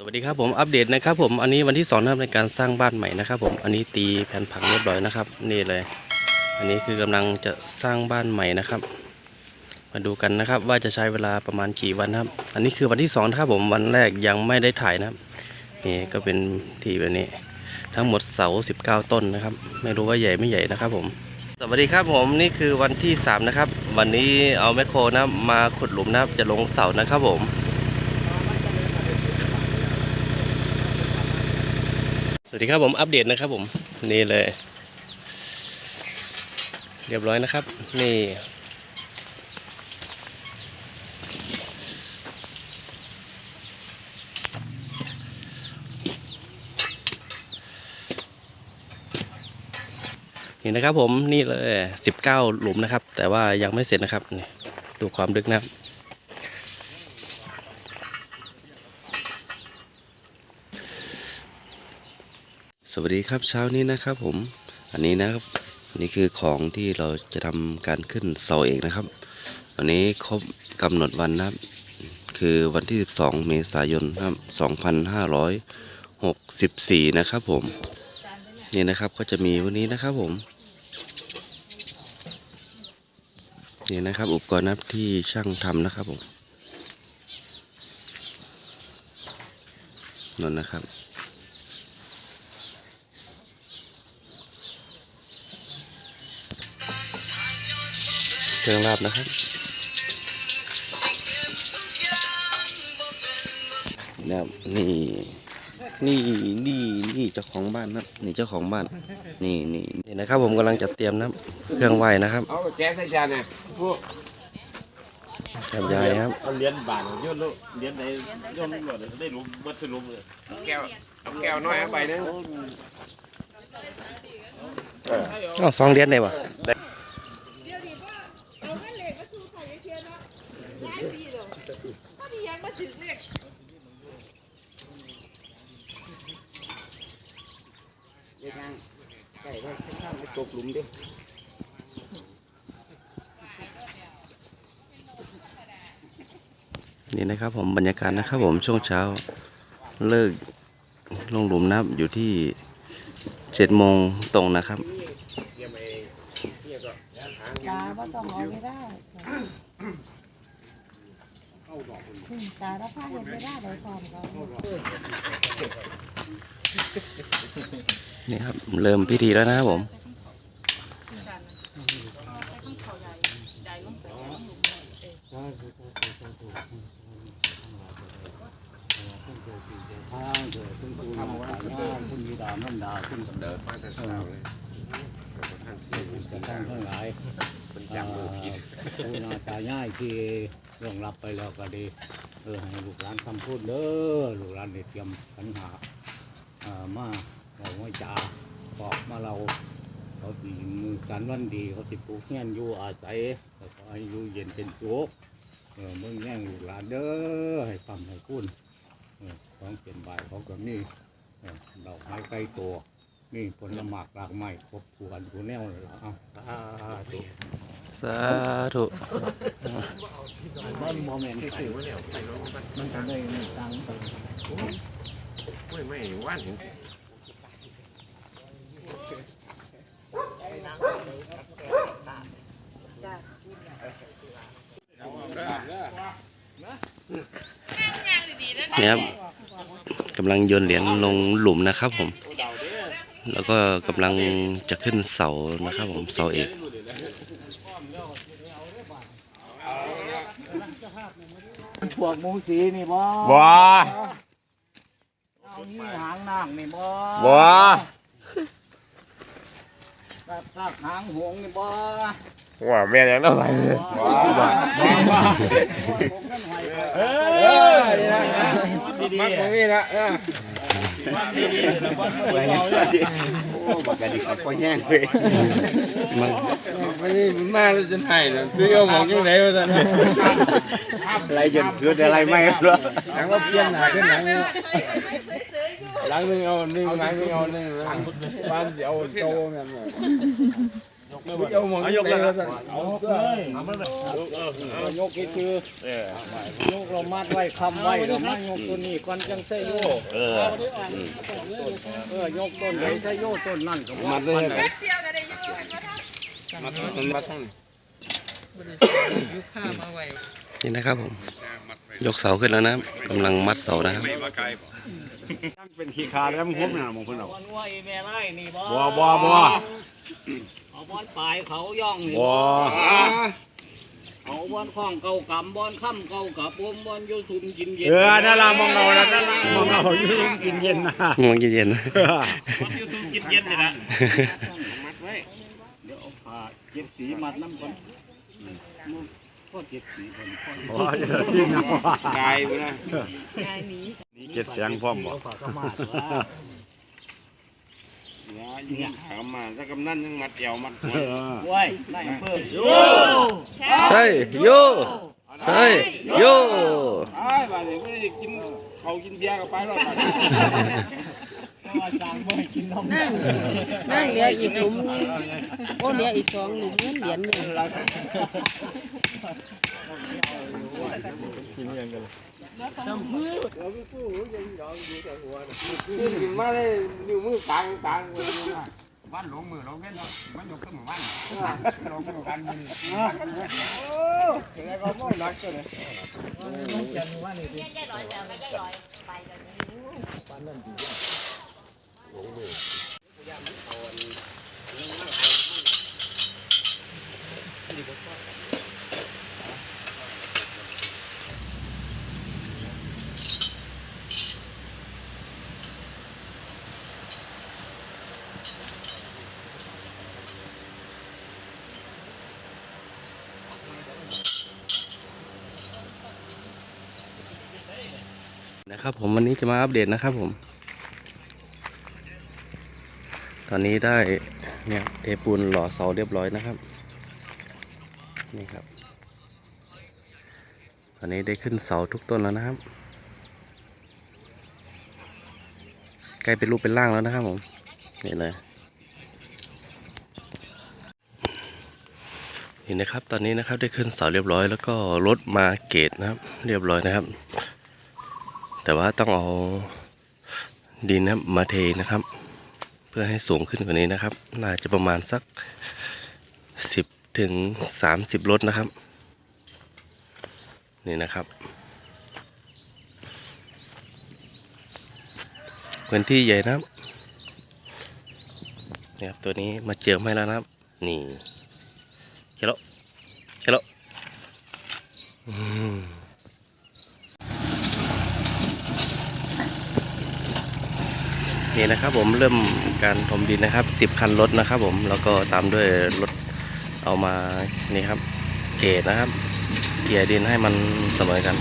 สวัสดีครับผมอัปเดตนะครับผมอันนี้วันที่สองนะครับในการสร้างบ้านใหม่นะครับผมอันนี้ตีแผ่นผังเรียบร้อยนะครับ นี่เลย อันนี้คือกำลังจะสร้างบ้านใหม่นะครับ มาดูกันนะครับว่าจะใช้เวลาประมาณกี่วันครับ อันนี้คือวันที่สองนะครับผมวันแรกยังไม่ได้ถ่ายนะครับนี่ก็เป็นทีแบบนี้ ทั้งหมดเสา 19 ต้นนะครับ ไม่รู้ว่าใหญ่ไม่ใหญ่นะครับผมสวัสดีครับผมนี่คือวันที่3นะครับวันนี้เอาแมคโครนะมาขุดหลุมนะครับจะลงเสานะครับผม วัสดีครับผมอัปเดตนะครับผมนี่เลย เรียบร้อยนะครับ นี่ นี่นะครับผมนี่เลย 19 หลุมนะครับ แต่ว่ายังไม่เสร็จนะครับนี่ดูความลึกนะครับ วัสดีครับเช้านี้นะครับผมอันนี้นะครับนนี้คือของที่เราจะทำการขึ้นเสาเอกนะครับวันนี้ครบกำหนดวันนะครับ คือวันที่ 12 เมษายนครับ2564 นะครับผมนี่นะครับก็จะมีวันนี้นะครับผมนี่นะครับอุปกรณ์นับที่ช่างทำนะครับผมนั่นนะครับ เครื่องราบนะครับนะครับนี่นี่นี่นี่เจ้าของบ้านนะครับนี่เจ้าของบ้าน นี่นี่นี่นะครับ ผมกำลังจัดเตรียมนะครับเครื่องไหวนะครับเอาแก๊สใส่จานเนี่ยพวกแถบยายนะครับเอาเหรียญบาทโยนลูกเหรียญไหนโยนลูกเลยได้รู้บัดสรุปเลยแก้วเอาแก้วน้อยเอาไปนึงอ้าวสองเหรียญได้ปะ เดี๋ยวนี้ว่าเอาเงินเหล็กมาสู่ไข่เทียนเนาะหลายปีแล้วถ้ามียังมาถึง เลขเดี๋ยวนั่งใส่ไว้ข้างๆไปตกหลุมดินี่นะครับผมบรรยากาศนะครับผมช่วงเช้าเลิกลงหลุมนะครับอยู่ที่เจ็ดโมงตรงนะครับเดี๋ยวไปเนี่ยก็หางตาว่าต้องเอาไม่ได้ ตาแล้วผ้าเห็นไม่ได้เลยความเขานี่ครับ เริ่มพิธีแล้วนะครับผมทางเกิดคุณครูนาตายาคุณบิดามันดาคุณเดินมาแต่เช้าเลยท่านเสียผู้เสีสัยตว์ทั้งหลายคนจำมือ ล่วงรับไปแล้วก็ดีเออให้ลูกหลานคำพูดเด้อลูกหลานได้เตรียมปัญหาเอ่อมาเราไม่จ่าบอกมาเราเขาตีมือกันวันดี เขาติดปลูกเงี้ยอยู่อาศัยแล้วก็ให้อยู่เย็นเป็นสุขเออมึงแย่งลูกหลานเด้อให้ทำให้คุณเออของเป็นใบายเขาก็มีเออดอกไม้ใกล้ตัวมีผลละหมากรากไม้ครบถ้วนกูแนวเลยล่ะเอา สาธุสานโมเมนต์ที่สื่อมันจะได้ไม่ตังไปไม่ไม่ว่านเห็นสิเนี่ยครับกำลังโยนเหรียญลงหลุมนะครับผม แล้วก็กำลังจะขึ้นเสานะครับผมเสาเอก วกมูสีนี่บ่บ่เอานี่หางนางนี่บ่บ่ ตากตากหางหงส์นี่บ่ว่าแม่ยังได้ไหมบ่บ่บ่ผมนั่นให้ไปเออดีนะมักตรงนี้ละเออไปเอาเลยโอ้บักกะดิกับพ่อแห้งเลยมันวันนี้มาแล้วจะให้เลยพี่เอาหมองยังไงวะท่านอะไรจนสุดอะไรไม่รู้หลังว่าเปลี่ยนหน้าขึ้นหลังเฉยๆอยู่ หลังหนึงเอาหนึ่งหลังหนึงเอาหนึ่งหลังบ้านจะเอาโตกันเลยเอาหมองยกเลยเอาเลยเอามาเลยเอายกอีกคือเออยกเรามัดไว้คำไว้เรามายกตัวนี้ก่อนจังใส่โยเออเออยกต้นไหนใส่โยต้นนั่นก็ว่ามัดเลยแป๊บเดียวก็ได้อยู่เห็นบ่คะมันมัดทั้ง นี่นะครับผม ยกเสาขึ้นแล้วนะครับกำลังมัดเสานะครับตั้งเป็นขี้ขาแล้วมึงพบน่ะมองเพิ่นเอาบอลไว้แม่ไร่นี่บ่บ่บ่บ่เอาบอลปลายเขาย่องนี่บ่เอาบอลข้องเก่ากำบอลค่ำเก่ากับผมบอลยูทุมกินเย็นเออนั่นล่ะมองเอานั่นล่ะมองเอาอยู่กินเย็นนะมองเย็นๆนะบอลยูทูบกินเย็นนี่ล่ะมัดไว้เดี๋ยวเอาผ้าเจ็ดสีมัดน้ำก่อน พ่อเจ็ดสีก่อนพ่อโอ้ยที่นะกายไปนะนี่เจ็ดเสียงพร้อมบ่เอาผ้ากระมาดว่าเนี่ยถามมาถ้ากำนันยังมัดเอวมัดหัวเออไว้ได้เพิ่มเฮ้ยโยเฮ้ยโยไอ้บ้านนี้ไม่ได้กินเขากินเบียร์กับไปหรอก นน้ำนั่งนั่งเหลืออีกหลุมนึงโอ้เหลืออีกสองหลุมเงินเหรียญหนึ่งมาเลยนิ้วมือกลางกลางบ้านหลงมือหลงเงี้ยมันยกขึ้นมาบ้านหลงมือกันมือโอ้ยอะไรก็ไม่รักกันเลยน นะครับผมวันนี้จะมาอัปเดตนะครับผม ตอนนี้ได้เนี่ยเทปูนหล่อเสาเรียบร้อยนะครับ นี่ครับ ตอนนี้ได้ขึ้นเสาทุกต้นแล้วนะครับ ใกล้เป็นรูปเป็นร่างแล้วนะครับผม นี่เลยนี่นะครับตอนนี้นะครับได้ขึ้นเสาเรียบร้อย แล้วก็รถมาเกตนะครับ เรียบร้อยนะครับ แต่ว่าต้องเอาดินนะมาเทนะครับ พื่อให้สูงขึ้นกว่านี้นะครับ น่าจะประมาณสักสิบถึงสามสิบรถนะครับ นี่นะครับ พื้นที่ใหญ่นะครับนี่ครับตัวนี้มาเจิมให้แล้วนะครับ นี่เจโลเจโลอืม นี่นะครับผมเริ่มการถมดินนะครับ 10 คันรถนะครับผมแล้วก็ตามด้วยรถเอามานี่ครับ เกตนะครับ เกลี่ยดินให้มันเสมอกัน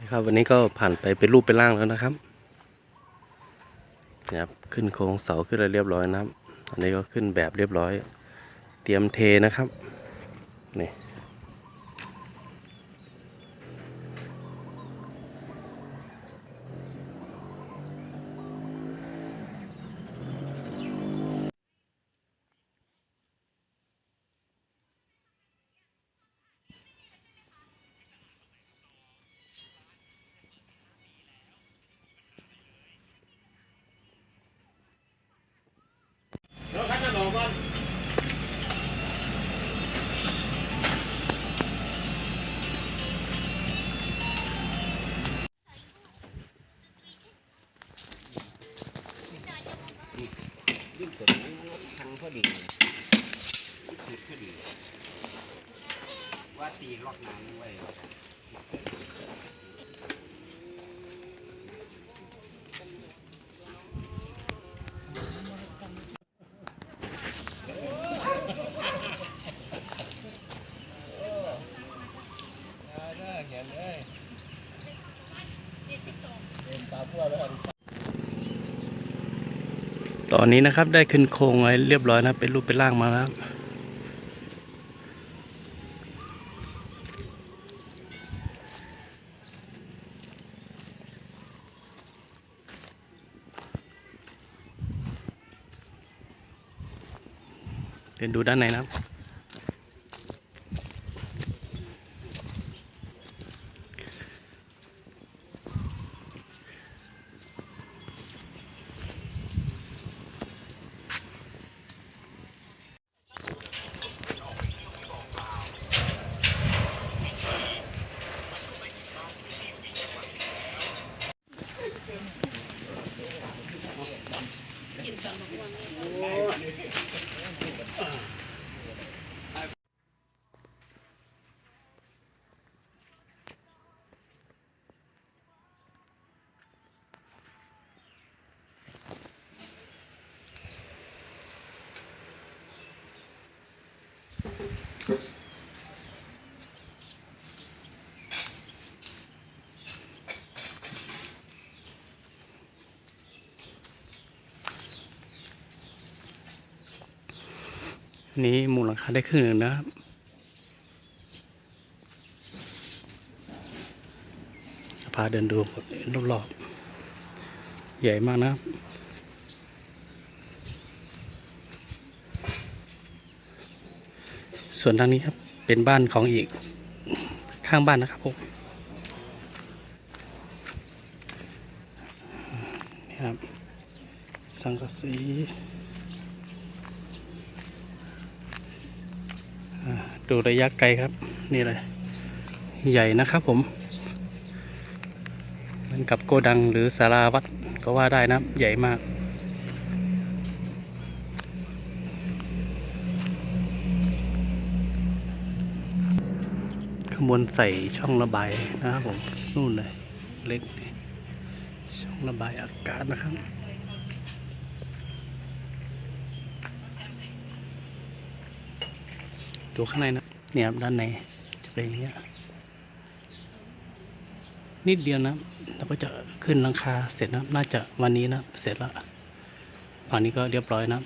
นะครับวันนี้ก็ผ่านไปเป็นรูปเป็นร่างแล้วนะครับนะครับ ขึ้นโครงเสาขึ้นอะไรเรียบร้อยนะครับ อันนี้ก็ขึ้นแบบเรียบร้อย เตรียมเทนะครับนี่ ว่าตีล็อน้ำไว้ตอนนี้นะครับได้ขึ้นโครงไว้เรียบร้อยนะเป็นรูปเป็นร่างมาแล้ว เดินดูด้านในนะครับนี้ Oh. นี้มูลหลังคาได้ครึ่งหนึ่งนะครับพาเดินดูรอบๆใหญ่มากนะครับส่วนทางนี้ครับเป็นบ้านของอีกข้างบ้านนะครับผมนี่ครับสังกะสีอ่า ดูระยะไกลครับ นี่เลย ใหญ่นะครับผมเหมือนกับโกดังหรือสาราวัดก็ว่าได้นะใหญ่มากข้างบนใส่ช่องระบายนะครับผมนู่นเลยเล็กช่องระบายอากาศนะครับ ดูข้างในนะเนี่ยด้านในจะเป็นอย่างเงี้ยนิดเดียวนะเราก็จะขึ้นหลังคาเสร็จนะน่าจะวันนี้นะเสร็จแล้วฝั่งนี้ก็เรียบร้อยนะ